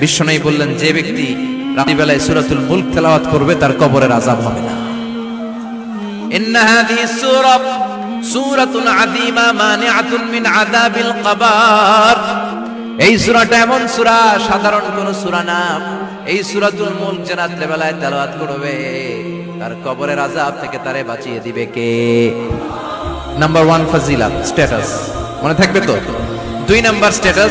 বিষ্ণু বললেন যে ব্যক্তি রাত্রিবেলায় সুরাতুল মুলক তেলাওয়াত করবে তার কবরের আজাব হবে না। এই এমন সাধারণ কোন এই যে তেলাওয়াত করবে তার কবরের আজাব থেকে তারে বাঁচিয়ে দিবে কে? নাম্বার ওয়ান ফাজিলা স্ট্যাটাস মনে থাকবে তো? দুই নাম্বার স্ট্যাটাস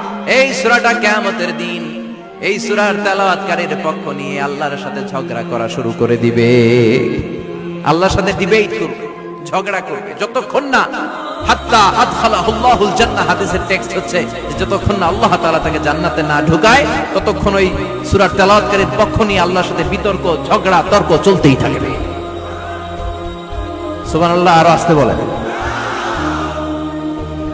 এই সূরাটা কিয়ামতের দিন, এই সূরার তেলাওয়াতকারীর পক্ষ নিয়ে আল্লাহর সাথে ঝগড়া করা শুরু করে দিবে। আল্লাহর সাথে ডিবেট করবে, ঝগড়া করবে, যতক্ষণ না হাত্তা জান্নাহ, হাদিসের টেক্সট হচ্ছে যতক্ষণ না আল্লাহ তাআলা তাকে জান্নাতে না ঢুকায়, ততক্ষণ ওই সূরার তেলাওয়াতকারীর পক্ষ নিয়ে আল্লাহর সাথে বিতর্ক, ঝগড়া, তর্ক চলতেই থাকবে। সুবহানাল্লাহ, আরও আসতে বলেন।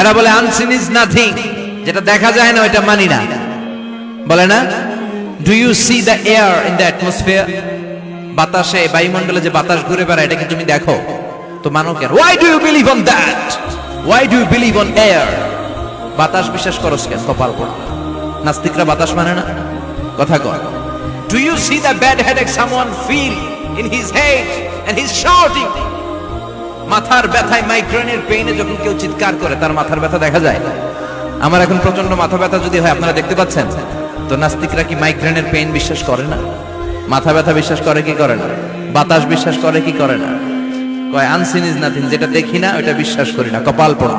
এরা বলে আনসিন ইজ নাথিং যেটা দেখা যায় না, ওইটা মানি না। বলে না? Do you see the air in the atmosphere বাতাসে, বায়ুমণ্ডলে যে বাতাস ঘুরে বেড়ায়, এটা কি তুমি দেখো? তো মানো কেন why do you believe on that why do you believe on air বাতাস বিশ্বাস করস কেন কপাল পোড়া। নাস্তিকরা বাতাস মানে না? কথা কর do you see the bad headache someone feel in his head and his shouting মাথার ব্যথায় মাইগ্রেনের পেইনে যখন কেউ চিৎকার করে, তার মাথার ব্যথা দেখা যায়। আমার এখন প্রচণ্ড মাথা ব্যথা যদি হয়, আপনারা দেখতে পাচ্ছেন? তো নাস্তিকরা কি মাইগ্রেনের পেইন বিশ্বাস করে না? মাথা ব্যথা বিশ্বাস করে কি করে না? বাতাস বিশ্বাস করে কি করে না? কয় আনসিন ইজ নাথিং যেটা দেখি না ওটা বিশ্বাস করি না, কপাল পড়া